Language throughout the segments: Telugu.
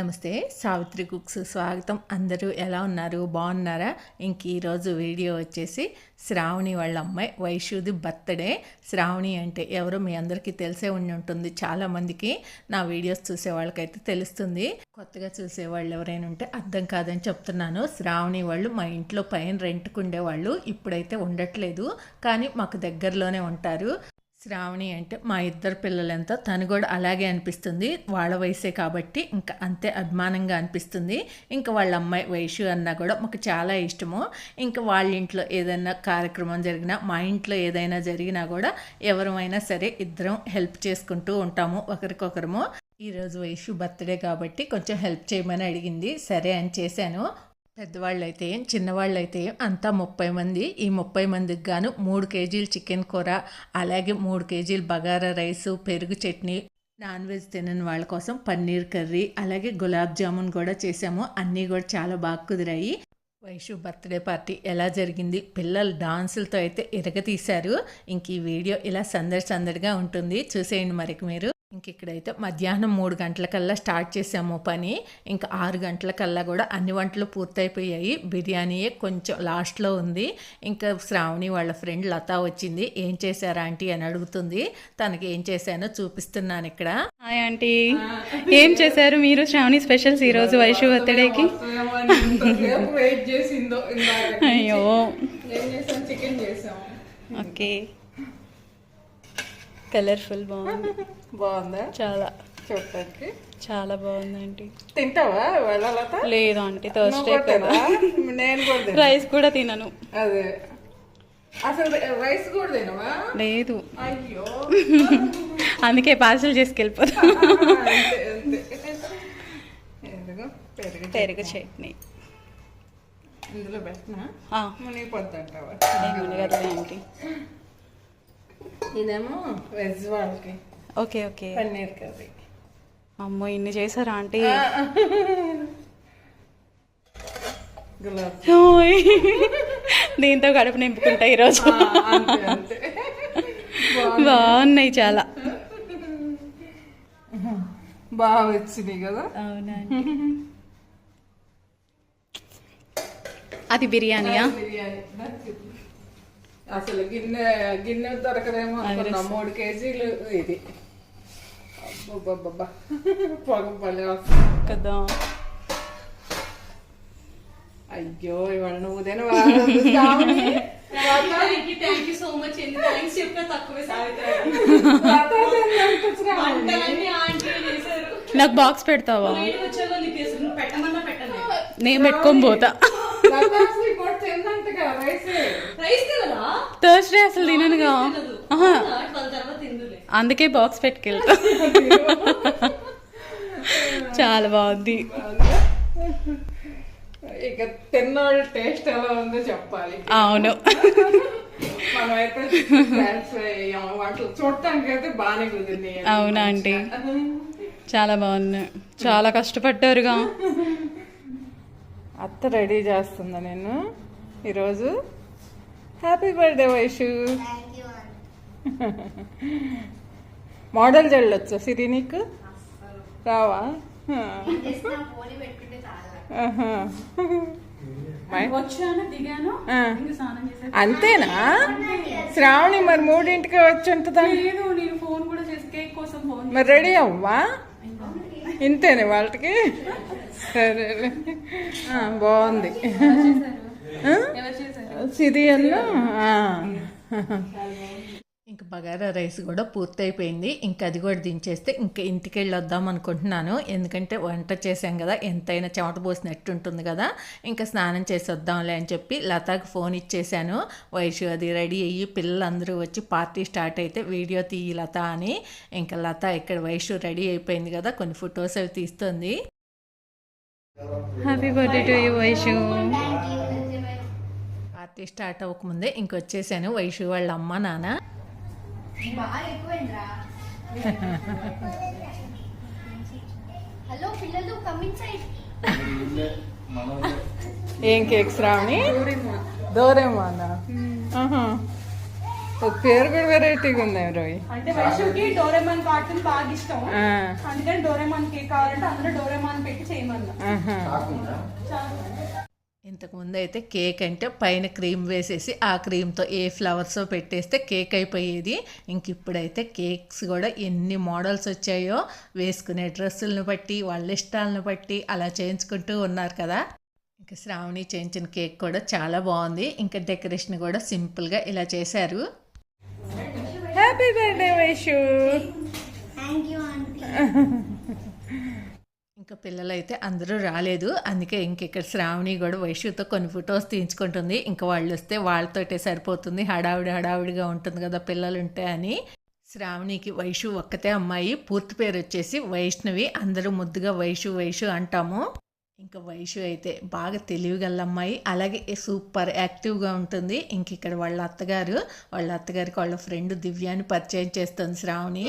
నమస్తే సావిత్రి కుక్స్ స్వాగతం. అందరూ ఎలా ఉన్నారు? బాగున్నారా? ఇంక ఈరోజు వీడియో వచ్చేసి శ్రావణి వాళ్ళ అమ్మాయి వైశ్యుది బర్త్డే. శ్రావణి అంటే ఎవరో మీ అందరికీ తెలిసే ఉండి ఉంటుంది. చాలామందికి నా వీడియోస్ చూసే వాళ్ళకైతే తెలుస్తుంది. కొత్తగా చూసే వాళ్ళు ఎవరైనా ఉంటే అర్థం కాదని చెప్తున్నాను. శ్రావణి వాళ్ళు మా ఇంట్లో పైన రెంట్కు ఉండేవాళ్ళు. ఇప్పుడైతే ఉండట్లేదు. కానీ మాకు దగ్గరలోనే ఉంటారు. శ్రావణి అంటే మా ఇద్దరు పిల్లలంతా తను కూడా అలాగే అనిపిస్తుంది. వాళ్ళ వయసే కాబట్టి ఇంకా అంతే అభిమానంగా అనిపిస్తుంది. ఇంకా వాళ్ళ అమ్మాయి వయసు అన్నా కూడా మాకు చాలా ఇష్టము. ఇంకా వాళ్ళ ఇంట్లో ఏదైనా కార్యక్రమం జరిగినా మా ఇంట్లో ఏదైనా జరిగినా కూడా ఎవరమైనా సరే ఇద్దరం హెల్ప్ చేసుకుంటూ ఉంటాము ఒకరికొకరము. ఈరోజు వయసు బర్త్డే కాబట్టి కొంచెం హెల్ప్ చేయమని అడిగింది. సరే అని చేశాను. పెద్దవాళ్ళు అయితే ఏం చిన్నవాళ్ళైతే ఏం అంతా ముప్పై మంది. ఈ ముప్పై మందికి గాను మూడు కేజీలు చికెన్ కూర అలాగే మూడు కేజీలు బగారా రైసు పెరుగు చట్నీ నాన్ వెజ్ తినని వాళ్ళ కోసం పన్నీర్ కర్రీ అలాగే గులాబ్ జామున్ కూడా చేసాము. అన్నీ కూడా చాలా బాగా కుదిరాయి. వైషు బర్త్డే పార్టీ ఎలా జరిగింది? పిల్లలు డాన్సులతో అయితే ఇరగతీశారు ఇంక ఈ వీడియో ఇలా సందడి సందడిగా ఉంటుంది. చూసేయండి మరికి మీరు. ఇంక ఇక్కడైతే మధ్యాహ్నం మూడు గంటలకల్లా స్టార్ట్ చేసాము పని. ఇంకా ఆరు గంటలకల్లా కూడా అన్ని వంటలు పూర్తయిపోయాయి. బిర్యానీయే కొంచెం లాస్ట్లో ఉంది. ఇంకా శ్రావణి వాళ్ళ ఫ్రెండ్ లత వచ్చింది. ఏం చేశారా ఆంటీ? అని అడుగుతుంది. తనకి ఏం చేశానో చూపిస్తున్నాను ఇక్కడ. Hi aunty. ఏం చేశారు మీరు శ్రావణి స్పెషల్స్ ఈ రోజు వైషు బర్త్డేకి? వెయిట్ చేసిందో ఇందాక అయ్యో ఓకే. కలర్ఫుల్ బాగుంది. బాగుందా? చాలా. చూడటానికి చాలా బాగుంది ఆంటీ తింటావా వెళ్ళాలత లేదు ఆంటీ థర్స్డే కదా. నేను కూడా. రైస్ కూడా తినను. అదే. అసలు రైస్ కూడా తినవా? లేదు. అయ్యో. అందుకే పార్సల్ చేసుకెళ్ళిపోతా. పెరుగు చట్నీ. ఇందులో పెట్టినా? మునిగిపోద్ది అంటావా? ఆంటీ. ఇదేమో? వెజ్ వాళ్ళకి ఓకే ఓకే. పన్నీర్ కర్రీ. అమ్మో ఇన్ని చేశారా ఆంటీ. దీంతో కడుపు నింపుకుంటా ఈరోజు. బాగున్నాయి. చాలా. బాగా వచ్చినాయి కదా? అవునండి అది బిర్యానీయా? బిర్యానీ. అసలు గిన్నె గిన్నె దొరకదేమో అనుకున్నా. మూడు కేజీలు ఇది. పొగ వస్తుంది. కదా. అయ్యో ఇవాళ నువ్వు తినవా? థ్యాంక్ యూ సో మచ్ ఎన్ని థ్యాంక్స్ చెప్పినా తక్కువే లత తిన్నంత శ్రావణి. వంటలన్నీ ఆంటీ చేశారు. నాకు బాక్స్ పెడతావా? పెట్టమన్నా పెట్టను నేను పెట్టుకొని పోతా లత అసలు ఈ పూట తిందంటగా రైస్ రైస్ తినదా థర్స్డే అసలు తిననుగా. అందుకే బాక్స్ పెట్టుకెళ్తా. చాలా బాగుంది. ఇక తిన్నోళ్ళ టేస్ట్ ఎలా ఉందో చెప్పాలి. అవును. మనమైతే satisfy అయ్యాం. వాటిలో చూడటానికి అయితే బాగానే కుదిరినాయి. అవునా ఆంటీ చాలా బాగున్నాయి చాలా కష్టపడ్డారుగా. అత్త రెడీ చేస్తుందా నేను ఈరోజు హ్యాపీ బర్త్డే వైషు మోడల్ జల్లొచ్చా సిరి నీకు? రావా? అంతేనా? శ్రావణి మరి మూడింటికి వచ్చి ఉంటుందా లేదు నేను ఫోన్ కూడా చేసి కేక్ కోసం ఫోన్ మరి రెడీ అవ్వా? ఇంతేనే వాళ్ళకి? సరే బాగుంది. ఆ? ఎవరు చేశారు సిరి అన్న ఇంక బగారా రైస్ కూడా పూర్తయిపోయింది. ఇంక అది కూడా దించేస్తే ఇంకా ఇంటికి వెళ్ళి వద్దాం అనుకుంటున్నాను. ఎందుకంటే వంట చేశాం కదా ఎంతైనా చెమట పోసినట్టు ఉంటుంది కదా. ఇంకా స్నానం చేసి వద్దాంలే అని చెప్పి లతాకి ఫోన్ ఇచ్చేసాను వయసు అది రెడీ అయ్యి పిల్లలందరూ వచ్చి పార్టీ స్టార్ట్ అయితే వీడియో తీయి లత అని. ఇంకా లత ఇక్కడ వయసు రెడీ అయిపోయింది కదా కొన్ని ఫొటోస్ అవి తీస్తుంది. Happy birthday to you Vaishu. Party start అవ్వకముందే ఇంకొచ్చేసాను వయసు వాళ్ళ అమ్మ నాన్న హలో పిల్లలు ఏం కేక్ శ్రావణి? డోరేమానా? ఆహా. ఒక పేరు కూడా వెరైటీగా ఉంది రోయ్ అంటే వైషుకి డోరేమాన్ కార్టూన్ బాగా ఇష్టం. అందుకని డోరేమాన్ కేక్ కావాలంటే అందులో డోరేమాన్ పెట్టి చేయమన్నా. ఆహా. ఇంతకు ముందు అయితే కేక్ అంటే పైన క్రీమ్ వేసేసి ఆ క్రీమ్తో ఏ ఫ్లవర్స్ పెట్టేస్తే కేక్ అయిపోయేది. ఇంక ఇప్పుడైతే కేక్స్ కూడా ఎన్ని మోడల్స్ వచ్చాయో వేసుకునే డ్రెస్సులను బట్టి వాళ్ళ ఇష్టాలను బట్టి అలా చేయించుకుంటూ ఉన్నారు కదా. ఇంకా శ్రావణి చేయించిన కేక్ కూడా చాలా బాగుంది. ఇంకా డెకరేషన్ కూడా సింపుల్గా ఇలా చేశారు. హ్యాపీ బర్త్డే వైషు ఇంకా పిల్లలైతే అందరూ రాలేదు. అందుకే ఇంకెక్కడ శ్రావణి కూడా వైశ్యుతో కొన్ని ఫొటోస్ తీయించుకుంటుంది. ఇంకా వాళ్ళు వస్తే వాళ్ళతోటే సరిపోతుంది. హడావిడి హడావిడిగా ఉంటుంది కదా పిల్లలు ఉంటే అని. శ్రావణికి వైషు ఒక్కతే అమ్మాయి. పూర్తి పేరు వచ్చేసి వైష్ణవి. అందరూ ముద్దుగా వైషు వైషు అంటాము. ఇంకా వైషు అయితే బాగా తెలివిగల అమ్మాయి. అలాగే సూపర్ యాక్టివ్గా ఉంటుంది. ఇంక ఇక్కడ వాళ్ళ అత్తగారు. వాళ్ళ అత్తగారికి వాళ్ళ ఫ్రెండ్ దివ్యాని పరిచయం చేస్తుంది శ్రావణి.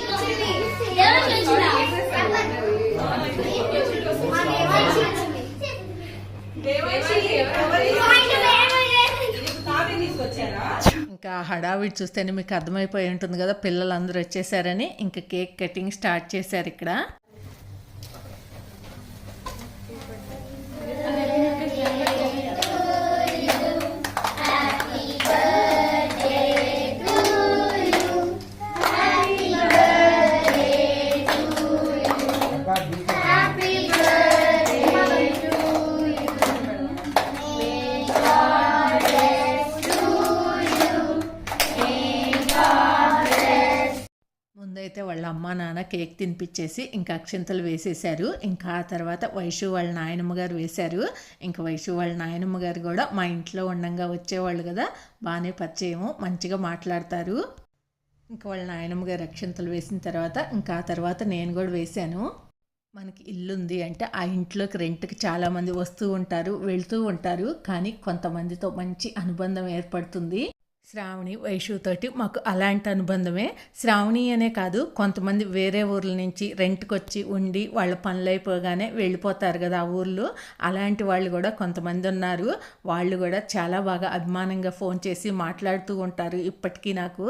ఇంకా హడావిడి చూస్తేనే మీకు అర్థమైపోయి ఉంటుంది కదా పిల్లలందరూ వచ్చేసారని. ఇంకా కేక్ కటింగ్ స్టార్ట్ చేశారు ఇక్కడ. కేక్ తినిపించేసి ఇంకా అక్షింతలు వేసేశారు. ఇంకా ఆ తర్వాత వైషు వాళ్ళ నాయనమ్మ గారు వేశారు. ఇంకా వైషు వాళ్ళ నాయనమ్మ గారు కూడా మా ఇంట్లో ఉండంగా వచ్చేవాళ్ళు కదా బాగానే పరిచయము మంచిగా మాట్లాడతారు. ఇంకా వాళ్ళ నాయనమ్మ గారు అక్షింతలు వేసిన తర్వాత ఇంకా ఆ తర్వాత నేను కూడా వేశాను. మనకి ఇల్లు ఉంది అంటే ఆ ఇంట్లోకి రెంట్కి చాలామంది వస్తూ ఉంటారు వెళ్తూ ఉంటారు. కానీ కొంతమందితో మంచి అనుబంధం ఏర్పడుతుంది. శ్రావణి వైషుతోటి మాకు అలాంటి అనుబంధమే. శ్రావణి అనే కాదు కొంతమంది వేరే ఊర్ల నుంచి రెంట్కి వచ్చి ఉండి వాళ్ళ పనులు అయిపోగానే వెళ్ళిపోతారు కదా ఆ ఊర్లో. అలాంటి వాళ్ళు కూడా కొంతమంది ఉన్నారు. వాళ్ళు కూడా చాలా బాగా అభిమానంగా ఫోన్ చేసి మాట్లాడుతూ ఉంటారు ఇప్పటికీ నాకు.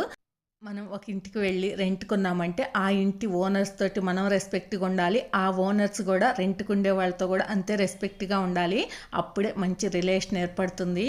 మనం ఒక ఇంటికి వెళ్ళి రెంట్కున్నామంటే ఆ ఇంటి ఓనర్స్ తోటి మనం రెస్పెక్ట్గా ఉండాలి. ఆ ఓనర్స్ కూడా రెంట్కి ఉండే వాళ్ళతో కూడా అంతే రెస్పెక్ట్గా ఉండాలి. అప్పుడే మంచి రిలేషన్ ఏర్పడుతుంది.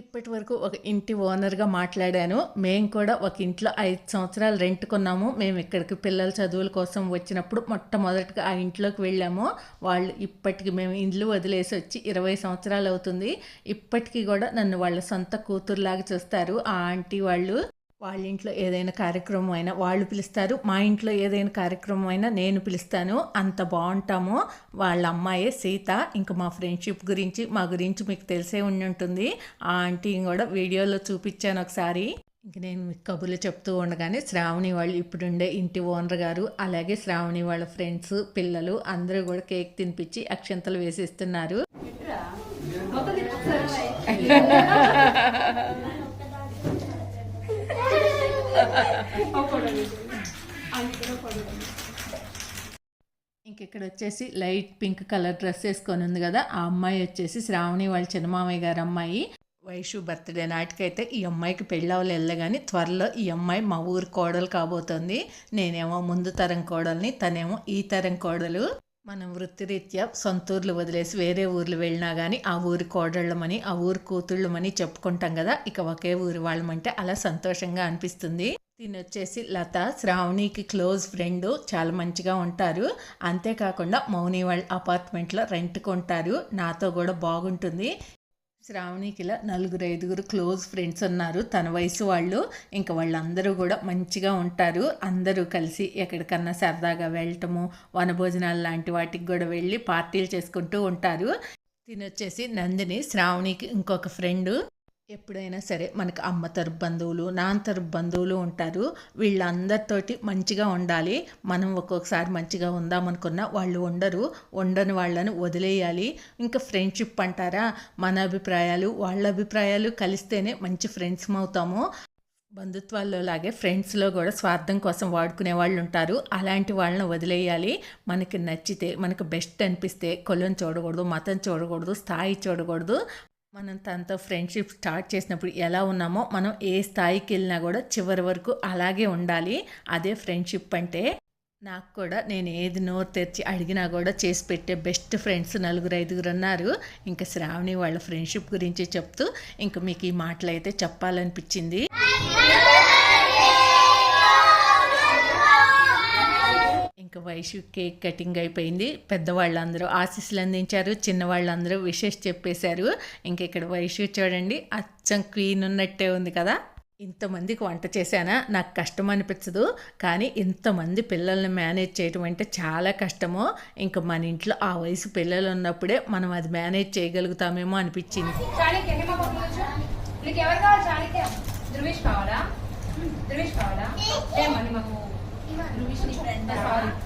ఇప్పటి వరకు ఒక ఇంటి ఓనర్గా మాట్లాడాను. మేము కూడా ఒక ఇంట్లో ఐదు సంవత్సరాలు రెంట్ కొన్నాము. మేము ఇక్కడికి పిల్లల చదువుల కోసం వచ్చినప్పుడు మొట్టమొదటిగా ఆ ఇంట్లోకి వెళ్ళాము. వాళ్ళు ఇప్పటికి మేము ఇండ్లు వదిలేసి వచ్చి ఇరవై సంవత్సరాలు అవుతుంది. ఇప్పటికీ కూడా నన్ను వాళ్ళ సొంత కూతురులాగా చూస్తారు. ఆ ఆంటీ వాళ్ళు వాళ్ళ ఇంట్లో ఏదైనా కార్యక్రమం అయినా వాళ్ళు పిలుస్తారు మా ఇంట్లో ఏదైనా కార్యక్రమం అయినా నేను పిలుస్తాను అంత బాగుంటాము. వాళ్ళ అమ్మాయి సీత ఇంకా మా ఫ్రెండ్షిప్ గురించి మా గురించి మీకు తెలిసే ఉండి ఉంటుంది. ఆ ఆంటీని కూడా వీడియోలో చూపించాను ఒకసారి. ఇంక నేను మీకు కబుర్లు చెప్తూ ఉండగానే శ్రావణి వాళ్ళు ఇప్పుడుండే ఇంటి ఓనర్ గారు అలాగే శ్రావణి వాళ్ళ ఫ్రెండ్స్ పిల్లలు అందరూ కూడా కేక్ తినిపించి అక్షంతలు వేసిస్తున్నారు. ఇక్కడ వచ్చేసి లైట్ పింక్ కలర్ డ్రెస్ వేసుకొని ఉంది కదా ఆ అమ్మాయి వచ్చేసి శ్రావణి వాళ్ళ చిన్నమామయ్య గారు అమ్మాయి. వైషు బర్త్డే నాటికైతే ఈ అమ్మాయికి పెళ్ళవలు వెళ్ళగాని త్వరలో ఈ అమ్మాయి మా ఊరు కోడలు కాబోతోంది. నేనేమో ముందు తరం కోడల్ని తనేమో ఈ తరం కోడలు. మనం వృత్తిరీత్యా సొంతూర్లు వదిలేసి వేరే ఊర్లు వెళ్ళినా కానీ ఆ ఊరి కోడళ్ళమని ఆ ఊరి కూతుళ్ళమని చెప్పుకుంటాం కదా ఇక ఒకే ఊరి వాళ్ళమంటే అలా సంతోషంగా అనిపిస్తుంది. దీని వచ్చేసి లత శ్రావణికి క్లోజ్ ఫ్రెండ్ చాలా మంచిగా ఉంటారు. అంతేకాకుండా మౌని వాళ్ళ అపార్ట్మెంట్లో రెంట్కి ఉంటారు. నాతో కూడా బాగుంటుంది. శ్రావణికి ఇలా నలుగురు ఐదుగురు క్లోజ్ ఫ్రెండ్స్ ఉన్నారు. తన వయసు వాళ్ళు ఇంకా వాళ్ళందరూ కూడా మంచిగా ఉంటారు. అందరూ కలిసి ఎక్కడికన్నా సరదాగా వెళ్ళటము వనభోజనాలు లాంటి వాటికి కూడా వెళ్ళి పార్టీలు చేసుకుంటూ ఉంటారు. తినొచ్చేసి నందిని శ్రావణికి ఇంకొక ఫ్రెండ్. ఎప్పుడైనా సరే మనకు అమ్మ తరపు బంధువులు నాన్న తరపు బంధువులు ఉంటారు. వీళ్ళందరితోటి మంచిగా ఉండాలి. మనం ఒక్కొక్కసారి మంచిగా ఉందామనుకున్నా వాళ్ళు ఉండరు. ఉండని వాళ్ళని వదిలేయాలి. ఇంకా ఫ్రెండ్షిప్ అంటారా? మన అభిప్రాయాలు వాళ్ళ అభిప్రాయాలు కలిస్తేనే మంచి ఫ్రెండ్స్ అవుతాము. బంధుత్వాల్లో లాగే ఫ్రెండ్స్లో కూడా స్వార్థం కోసం వాడుకునే వాళ్ళు ఉంటారు. అలాంటి వాళ్ళని వదిలేయాలి. మనకి నచ్చితే మనకు బెస్ట్ అనిపిస్తే కులం చూడకూడదు మతం చూడకూడదు స్థాయి చూడకూడదు. మనం తనతో ఫ్రెండ్షిప్ స్టార్ట్ చేసినప్పుడు ఎలా ఉన్నామో మనం ఏ స్థాయికి వెళ్ళినా కూడా చివరి వరకు అలాగే ఉండాలి. అదే ఫ్రెండ్షిప్ అంటే నాకు కూడా నేను ఏది నోరు తెరిచి అడిగినా కూడా చేసి పెట్టే బెస్ట్ ఫ్రెండ్స్ నలుగురు ఐదుగురు ఉన్నారు. ఇంకా శ్రావణి వాళ్ళ ఫ్రెండ్షిప్ గురించి చెప్తూ ఇంకా మీకు ఈ మాటలు అయితే చెప్పాలనిపించింది. వైషు కేక్ కటింగ్ అయిపోయింది. పెద్దవాళ్ళందరూ ఆశీస్సులు అందించారు. చిన్నవాళ్ళందరూ విషెస్ చెప్పేశారు. ఇంకా ఇక్కడ వైషు చూడండి. అచ్చం క్వీన్ ఉన్నట్టే ఉంది కదా. ఇంతమందికి వంట చేశానా? నాకు కష్టం అనిపించదు. కానీ ఇంతమంది పిల్లల్ని మేనేజ్ చేయటం అంటే చాలా కష్టము. ఇంకా మన ఇంట్లో ఆ వయసు పిల్లలు ఉన్నప్పుడే మనం అది మేనేజ్ చేయగలుగుతామేమో అనిపించింది. చాణక్య కావాలా ధృవేష్ కావాలా? మాకు? ఫ్రెండ్ సారీ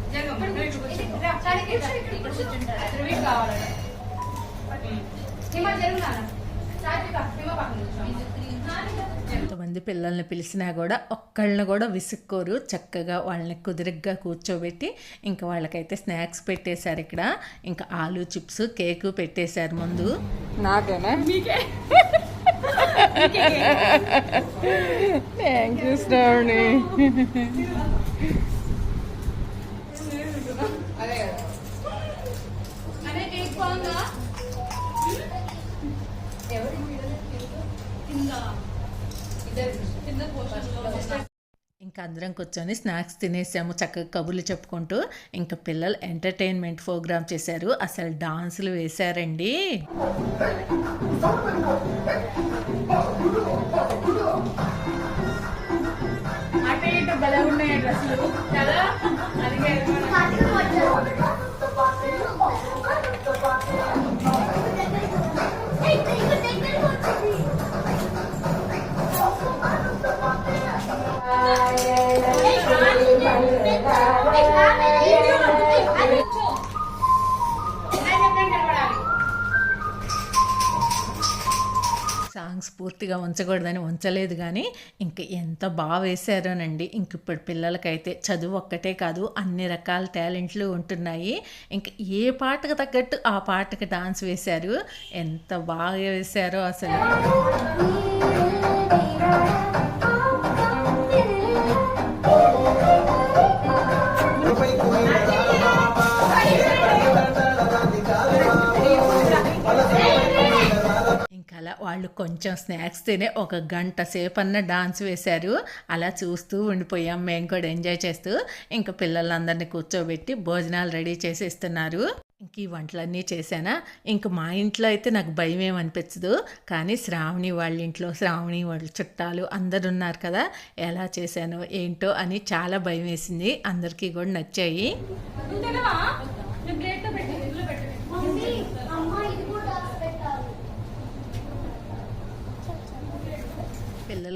ఎంతమంది పిల్లల్ని పిలిచినా కూడా ఒక్కళ్ళని కూడా విసుక్కోరు. చక్కగా వాళ్ళని కుదిరిగ్గా కూర్చోబెట్టి ఇంకా వాళ్ళకైతే స్నాక్స్ పెట్టేశారు ఇక్కడ. ఇంకా ఆలు చిప్స్ కేకు పెట్టేశారు ముందు. నాకేనా? థ్యాంక్ యూ శ్రావణి అదే కేక్ బాగుందా? ఇంకా అందరం కూర్చొని స్నాక్స్ తినేసాము చక్కగా కబుర్లు చెప్పుకుంటూ. ఇంకా పిల్లలు ఎంటర్టైన్మెంట్ ప్రోగ్రామ్ చేశారు అసలు డాన్సులు వేశారండి. అటు ఇటు భలే ఉన్నాయి డ్రెస్సులు. కదా? మనస్ఫూర్తిగా ఉంచకూడదని ఉంచలేదు కానీ ఇంక ఎంత బాగా వేశారోనండి. ఇంక ఇప్పుడు పిల్లలకైతే చదువు ఒక్కటే కాదు అన్ని రకాల టాలెంట్లు ఉంటున్నాయి. ఇంక ఏ పాటకు తగ్గట్టు ఆ పాటకు డాన్స్ వేశారు ఎంత బాగా వేశారో అసలు. వాళ్ళు కొంచెం స్నాక్స్ తినే ఒక గంట సేపు అన్న డాన్స్ వేశారు. అలా చూస్తూ ఉండిపోయాం మేము కూడా ఎంజాయ్ చేస్తూ. ఇంకా పిల్లలందరినీ కూర్చోబెట్టి భోజనాలు రెడీ చేసి ఇస్తున్నారు ఇంక ఈ వంటలన్నీ చేశానా? ఇంక మా ఇంట్లో అయితే నాకు భయం ఏమనిపించదు కానీ శ్రావణి వాళ్ళ ఇంట్లో శ్రావణి వాళ్ళ చుట్టాలు అందరు ఉన్నారు కదా ఎలా చేశానో ఏంటో అని చాలా భయం వేసింది. అందరికీ కూడా నచ్చాయి.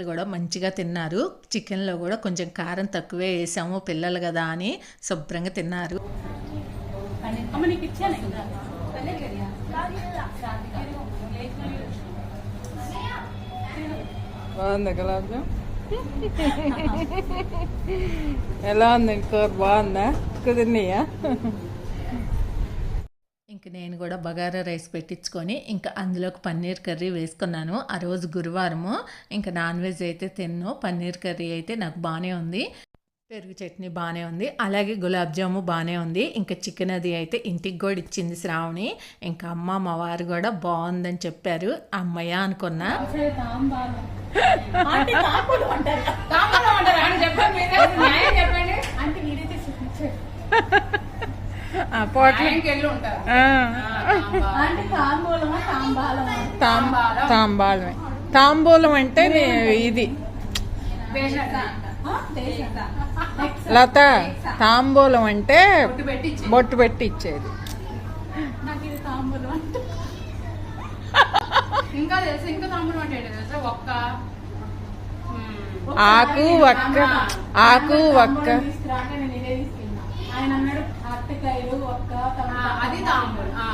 పిల్లలు కూడా మంచిగా తిన్నారు. చికెన్లో కూడా కొంచెం కారం తక్కువే వేసాము పిల్లలు కదా అని శుభ్రంగా తిన్నారు. ఇంకా బాగుందా గులాబ్ జామ్? ఎలా ఉంది? కూర బాగుందా? కుదిరినాయా ఇంక నేను కూడా బగారా రైస్ పెట్టించుకొని ఇంకా అందులోకి పన్నీర్ కర్రీ వేసుకున్నాను. ఆ రోజు గురువారము ఇంకా నాన్ వెజ్ అయితే తిన్ను. పన్నీర్ కర్రీ అయితే నాకు బాగానే ఉంది. పెరుగు చట్నీ బాగానే ఉంది. అలాగే గులాబ్ జాము బాగానే ఉంది. ఇంకా చికెన్ అది అయితే ఇంటికి కూడా ఇచ్చింది శ్రావణి. ఇంకా అమ్మ మా వారు కూడా బాగుందని చెప్పారు. అమ్మయ్య అనుకున్నా. చెప్పండి. తాంబూలమా తాంబూలం. అంటే ఇది. లత తాంబూలం అంటే బొట్టు పెట్టి ఇచ్చేది నాకు ఇది తాంబూలం అంటే ఇంకా తెలుసు ఇంకా తాంబూలం అంటే ఏంటో తెలుసా? ఒక్క మ్మ్. ఆకు వక్క. ఆకు వక్క తీసుకురాక నేను ఇదే తీసుకెళ్ళినా ఆయన అన్నాడు అరటికాయలు ఒక్క ఆ, టమాటా. అది తాంబూలం ఆ.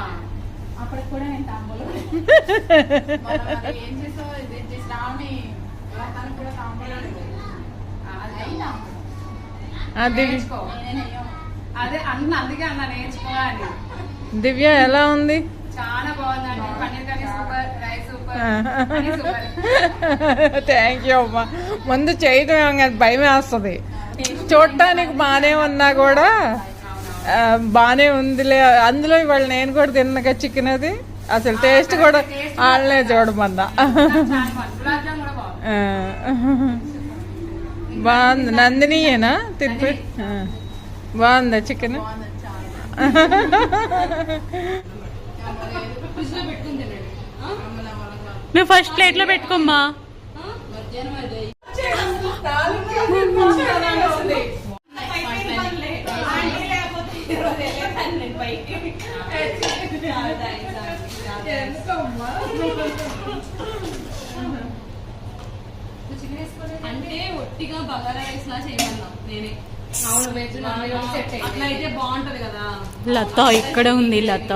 అప్పటికి కూడా నేను తాంబూలం మనం అది ఏం చేసావు ఇది ఇది శ్రావణి తనకు కూడా తాంబూలం ఉంది. ఆ, అది అయి తాంబూలం. అది నేర్చుకో అదే అన్న అందుకే అన్న నేర్చుకో అని. దివ్య ఎలా ఉంది? చాలా బాగుందండి. Paneer curry super rice super. Thank you అమ్మా. ముందు కానీ భయం వేస్తుంది. చూడటానికి బాగానే ఉన్నా కూడా బాగానే ఉందిలే. అందులో ఇవాళ నేను కూడా తిన్నగా చికెన్ అది. అసలు టేస్ట్ కూడా వాళ్ళనే కూడా బాగుంది. నందినియేనా? తిప్పి. ఆ. బాగుందా చికెన్? నువ్వు ఫస్ట్ ప్లేట్లో పెట్టుకోమ్మా. అంటే ఒట్టిగా బగారా రైస్ లా చేయమన్నాం నేనే. అట్లా అయితే బాగుంటది కదా. లత ఇక్కడ ఉంది లత.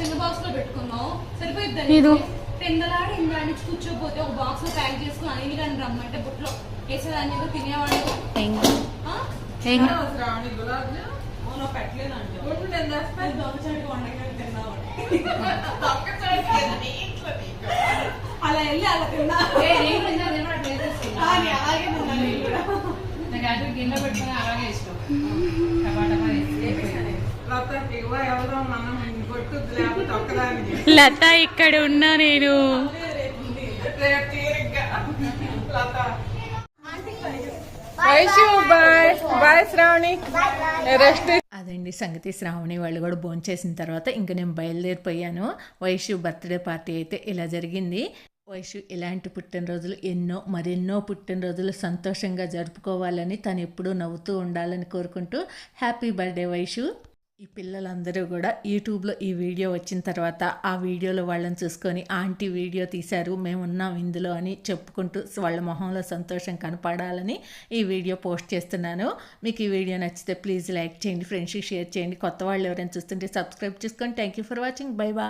చిన్న బాక్స్లో పెట్టుకున్నావు. సరిపోయిద్ది ఇది. పెందలాడి ఇందా నుంచి కూర్చోపోతే ఒక బాక్స్లో ప్యాక్ చేసుకుని కానీ రమ్మంటే బుట్లో. వేసేదాన్ని తినేవాడు అలా వెళ్ళి అలా తిన్నా. అలాగే. నాకు పెట్టుకుని అలాగే ఇష్టం లత ఇక్కడ ఉన్నా నేను Vaishu bye bye Shravani rest అదండి సంగతి. శ్రావణి వాళ్ళు కూడా భోంచేసిన తర్వాత ఇంక నేను బయలుదేరిపోయాను. వైషు బర్త్డే పార్టీ అయితే ఇలా జరిగింది. వైషు ఇలాంటి పుట్టినరోజులు ఎన్నో మరెన్నో పుట్టినరోజులు సంతోషంగా జరుపుకోవాలని తను ఎప్పుడూ నవ్వుతూ ఉండాలని కోరుకుంటూ హ్యాపీ బర్త్డే వైషు. ఈ పిల్లలందరూ కూడా యూట్యూబ్లో ఈ వీడియో వచ్చిన తర్వాత ఆ వీడియోలో వాళ్ళని చూసుకొని ఆంటీ వీడియో తీశారు మేము ఉన్నాం ఇందులో అని చెప్పుకుంటూ వాళ్ళ మొహంలో సంతోషం కనపడాలని ఈ వీడియో పోస్ట్ చేస్తున్నాను. మీకు ఈ వీడియో నచ్చితే ప్లీజ్ లైక్ చేయండి ఫ్రెండ్స్కి షేర్ చేయండి. కొత్త వాళ్ళు ఎవరైనా చూస్తుంటే సబ్స్క్రైబ్ చేసుకోండి thank you for watching bye బా